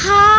ฮ่า